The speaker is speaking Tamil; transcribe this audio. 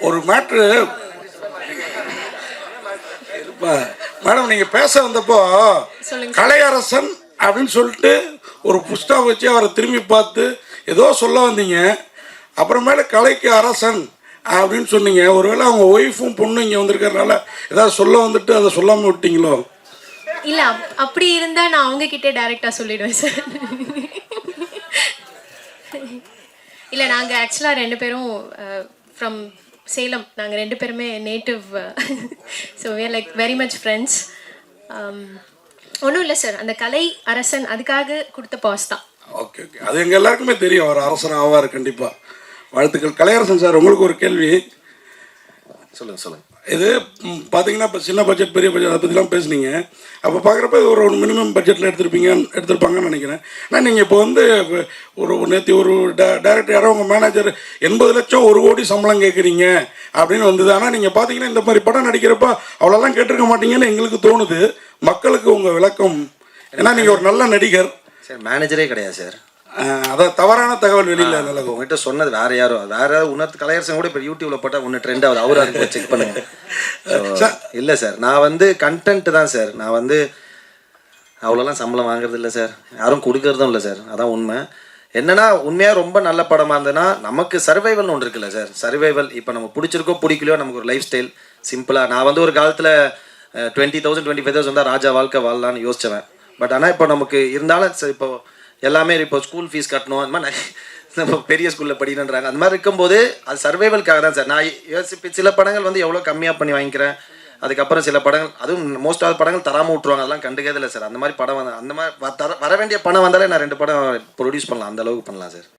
ஒரு மேட்ரு மேடம் நீங்கள் பேச வந்தப்போ. கலையரசன் அப்படின்னு சொல்லிட்டு ஒரு புஸ்தகம் வச்சு அவரை திரும்பி பார்த்து ஏதோ சொல்ல வந்தீங்க. அப்புறமேல கலைக்கு அரசன் அப்படின்னு சொன்னீங்க. ஒருவேளை அவங்க ஒய்ஃபும் பொண்ணும் இங்கே வந்திருக்கறனால ஏதாவது சொல்ல வந்துட்டு அதை சொல்லாமல் விட்டீங்களோ? இல்ல அப்- அப்படி இருந்தா நான் அவங்க கிட்டே டைரக்டா சொல்லிடுவேன் சார் இல்ல நாங்க ஆக்சுவலா ரெண்டு பேரும் ஃப்ரம் சேலம். நாங்கள் ரெண்டு பேருமே native so uh, we like very much friends ஒன்றும் இல்லை சார் அந்த கலை அரசன் அதுக்காக கொடுத்த பாஸ் தான். ஓகே ஓகே அது எங்கள் எல்லாருக்குமே தெரியும். அவர் அரசன் ஆவார் கண்டிப்பாக வாழ்த்துக்கள். கலையரசன் சார் உங்களுக்கு ஒரு கேள்வி? சொல்லுங்கள் சொல்லுங்கள் இது பார்த்தீங்கன்னா இப்போ சின்ன பட்ஜெட் பெரிய பட்ஜெட் அதை பற்றிலாம் பேசுனீங்க. அப்போ பார்க்குறப்ப இது ஒரு மினிமம் பட்ஜெட்டில் எடுத்திருப்பீங்க எடுத்திருப்பாங்கன்னு நினைக்கிறேன். ஆனால் நீங்கள் இப்போ வந்து ஒரு நேற்று ஒரு டேரக்டர் யாரோ உங்கள் மேனேஜர் எண்பது லட்சம் ஒரு கோடி சம்பளம் கேட்குறீங்க அப்படின்னு வந்தது. ஆனால் நீங்கள் பார்த்தீங்கன்னா இந்த மாதிரி படம் நடிக்கிறப்ப அவ்வளோலாம் கேட்டிருக்க மாட்டீங்கன்னு எங்களுக்கு தோணுது. மக்களுக்கு உங்கள் விளக்கம். ஏன்னா நீங்கள் ஒரு நல்ல நடிகர். சார் மேனேஜரே கிடையாது சார். அதான் தவறான தகவல் வெளியில் உங்ககிட்ட சொன்னது வேற யாரோ வேற யாராவது உணர்த்து கலையரசன் கூட இப்போ யூடியூப்ல போட்டா ஒன்று ட்ரெண்ட் ஆகுது. அவரு அதுக்கு செக் பண்ணுங்க. இல்ல சார் நான் வந்து கண்டென்ட் தான் சார் நான் வந்து அவ்வளோலாம் சம்பளம் வாங்குறது இல்லை சார் யாரும் கொடுக்கறதும் இல்லை சார் அதான் உண்மை. என்னன்னா உண்மையா ரொம்ப நல்ல படமா இருந்ததுன்னா நமக்கு சர்வைவல்னு ஒன்று இருக்குல்ல சார் சர்வைவல் இப்போ நம்ம பிடிச்சிருக்கோ பிடிக்கலையோ நமக்கு ஒரு லைஃப் ஸ்டைல் சிம்பிளா நான் வந்து ஒரு காலத்துல twenty thousand twenty five thousand தான் ராஜா வாழ்க்கை வாழலாம்னு யோசிச்சவன். பட் ஆனால் இப்போ நமக்கு இருந்தாலும் சரி, இப்போ எல்லாமே இப்போ ஸ்கூல் ஃபீஸ் கட்டணும். அந்த மாதிரி நம்ம பெரிய ஸ்கூலில் படிக்கணுன்றாங்க அந்த மாதிரி இருக்கும்போது அது சர்வைவல்காக தான் சார். நான் யோசிப்பி சில படங்கள் வந்து எவ்வளோ கம்மியாக பண்ணி வாங்கிக்கிறேன். அதுக்கப்புறம் சில படங்கள் அதுவும் மோஸ்ட் ஆஃப் படங்கள் தராமல் விட்ருவாங்க அதெல்லாம் கண்டுக்கிறதில்ல சார். அந்த மாதிரி படம் வந்து அந்த மாதிரி வ- தர வர வேண்டிய பணம் வந்தாலே நான் ரெண்டு படம் ப்ரொடியூஸ் பண்ணலாம். அந்த அளவுக்கு பண்ணலாம் சார்.